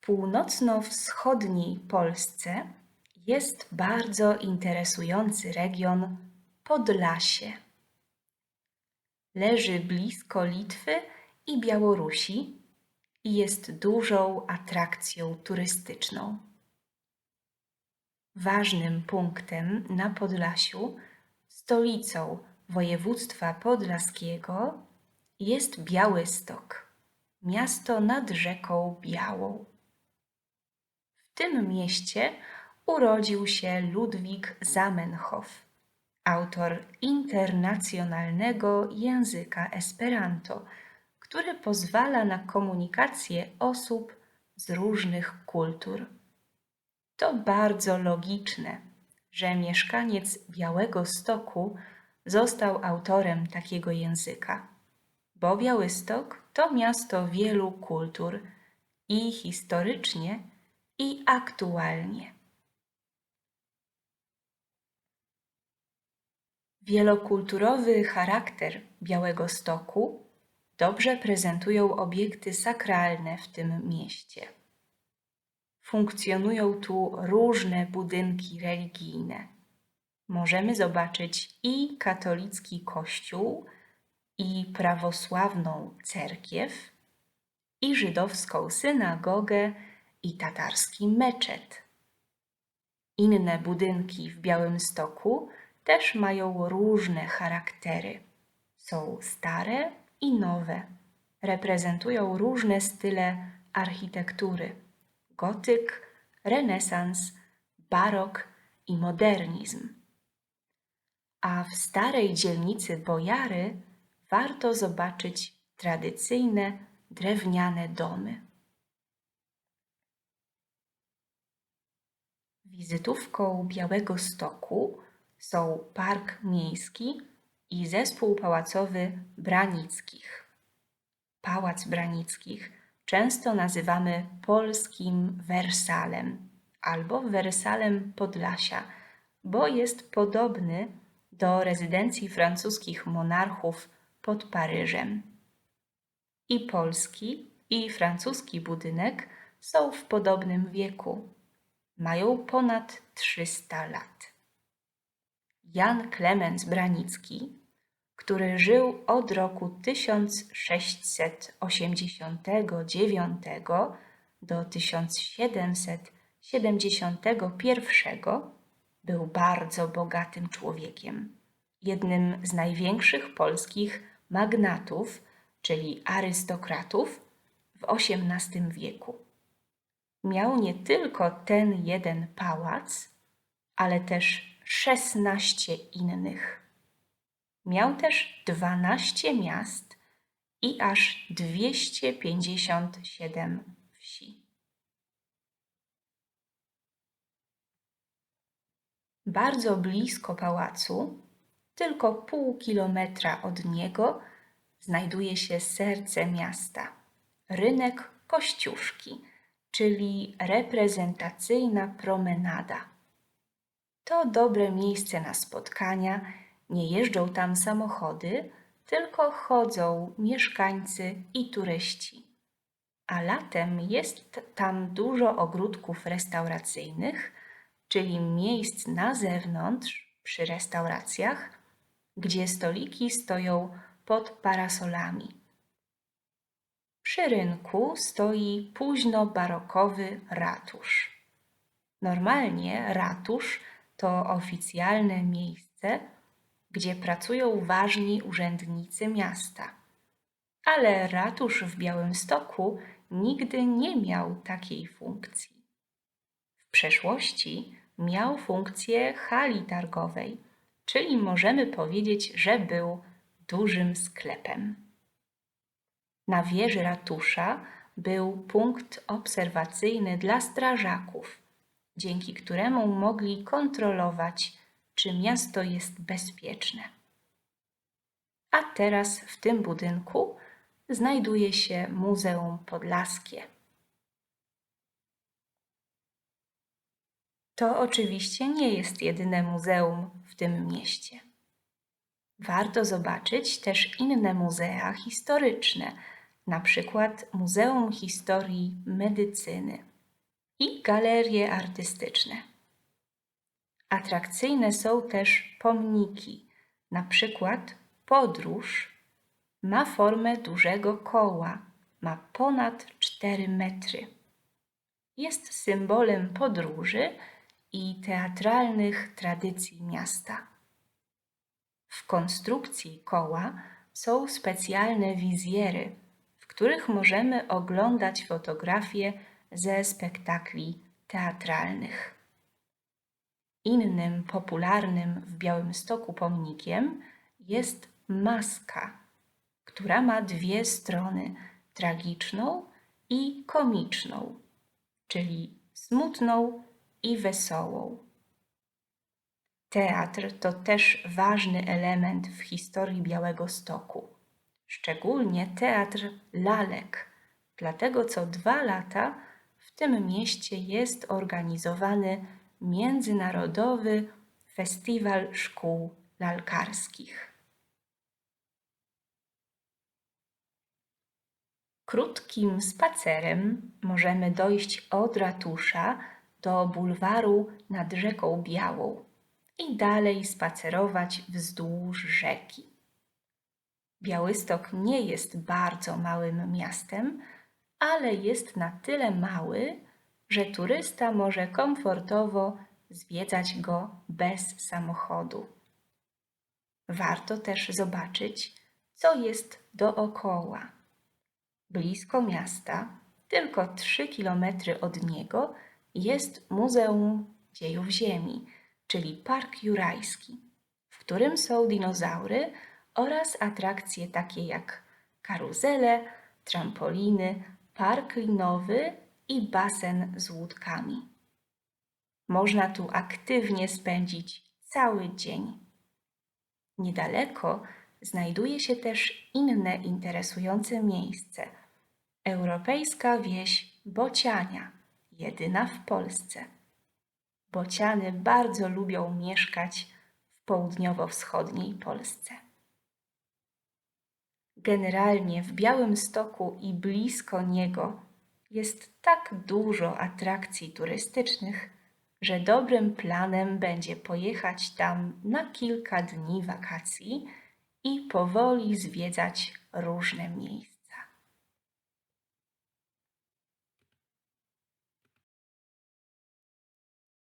północno-wschodniej Polsce jest bardzo interesujący region Podlasie. Leży blisko Litwy i Białorusi i jest dużą atrakcją turystyczną. Ważnym punktem na Podlasiu, stolicą województwa podlaskiego jest Białystok, miasto nad rzeką Białą. Tym mieście urodził się Ludwik Zamenhof, autor internacjonalnego języka Esperanto, który pozwala na komunikację osób z różnych kultur. To bardzo logiczne, że mieszkaniec Białego Stoku został autorem takiego języka, bo Białystok to miasto wielu kultur i historycznie, i aktualnie. Wielokulturowy charakter Białego Stoku dobrze prezentują obiekty sakralne w tym mieście. Funkcjonują tu różne budynki religijne. Możemy zobaczyć i katolicki kościół, i prawosławną cerkiew, i żydowską synagogę, i tatarski meczet. Inne budynki w Białymstoku też mają różne charaktery. Są stare i nowe. Reprezentują różne style architektury: gotyk, renesans, barok i modernizm. A w starej dzielnicy Bojary warto zobaczyć tradycyjne drewniane domy. Wizytówką Białego Stoku są Park Miejski i Zespół Pałacowy Branickich. Pałac Branickich często nazywamy polskim Wersalem albo Wersalem Podlasia, bo jest podobny do rezydencji francuskich monarchów pod Paryżem. I polski, i francuski budynek są w podobnym wieku. Mają ponad 300 lat. Jan Klemens Branicki, który żył od roku 1689 do 1771, był bardzo bogatym człowiekiem, jednym z największych polskich magnatów, czyli arystokratów w XVIII wieku. Miał nie tylko ten jeden pałac, ale też szesnaście innych. Miał też dwanaście miast i aż dwieście pięćdziesiąt siedem wsi. Bardzo blisko pałacu, tylko pół kilometra od niego, znajduje się serce miasta rynek Kościuszki, czyli reprezentacyjna promenada. To dobre miejsce na spotkania, nie jeżdżą tam samochody, tylko chodzą mieszkańcy i turyści. A latem jest tam dużo ogródków restauracyjnych, czyli miejsc na zewnątrz przy restauracjach, gdzie stoliki stoją pod parasolami. Przy rynku stoi późno-barokowy ratusz. Normalnie ratusz to oficjalne miejsce, gdzie pracują ważni urzędnicy miasta. Ale ratusz w Białymstoku nigdy nie miał takiej funkcji. W przeszłości miał funkcję hali targowej, czyli możemy powiedzieć, że był dużym sklepem. Na wieży ratusza był punkt obserwacyjny dla strażaków, dzięki któremu mogli kontrolować, czy miasto jest bezpieczne. A teraz w tym budynku znajduje się Muzeum Podlaskie. To oczywiście nie jest jedyne muzeum w tym mieście. Warto zobaczyć też inne muzea historyczne, na przykład Muzeum Historii Medycyny. i galerie artystyczne. Atrakcyjne są też pomniki, na przykład podróż ma formę dużego koła, ma ponad 4 metry. Jest symbolem podróży i teatralnych tradycji miasta. W konstrukcji koła są specjalne wizjery, których możemy oglądać fotografie ze spektakli teatralnych. Innym popularnym w Białymstoku pomnikiem jest maska, która ma dwie strony tragiczną i komiczną, czyli smutną i wesołą. Teatr to też ważny element w historii Białego Stoku, szczególnie teatr lalek, dlatego co dwa lata w tym mieście jest organizowany Międzynarodowy Festiwal Szkół Lalkarskich. Krótkim spacerem możemy dojść od ratusza do bulwaru nad rzeką Białą i dalej spacerować wzdłuż rzeki. Białystok nie jest bardzo małym miastem, ale jest na tyle mały, że turysta może komfortowo zwiedzać go bez samochodu. Warto też zobaczyć, co jest dookoła. Blisko miasta, tylko 3 kilometry od niego, jest Muzeum Dziejów Ziemi, czyli Park Jurajski, w którym są dinozaury oraz atrakcje takie jak karuzele, trampoliny, park linowy i basen z łódkami. Można tu aktywnie spędzić cały dzień. Niedaleko znajduje się też inne interesujące miejsce europejska wieś Bociania, jedyna w Polsce. Bociany bardzo lubią mieszkać w południowo-wschodniej Polsce. Generalnie w Białymstoku i blisko niego jest tak dużo atrakcji turystycznych, że dobrym planem będzie pojechać tam na kilka dni wakacji i powoli zwiedzać różne miejsca.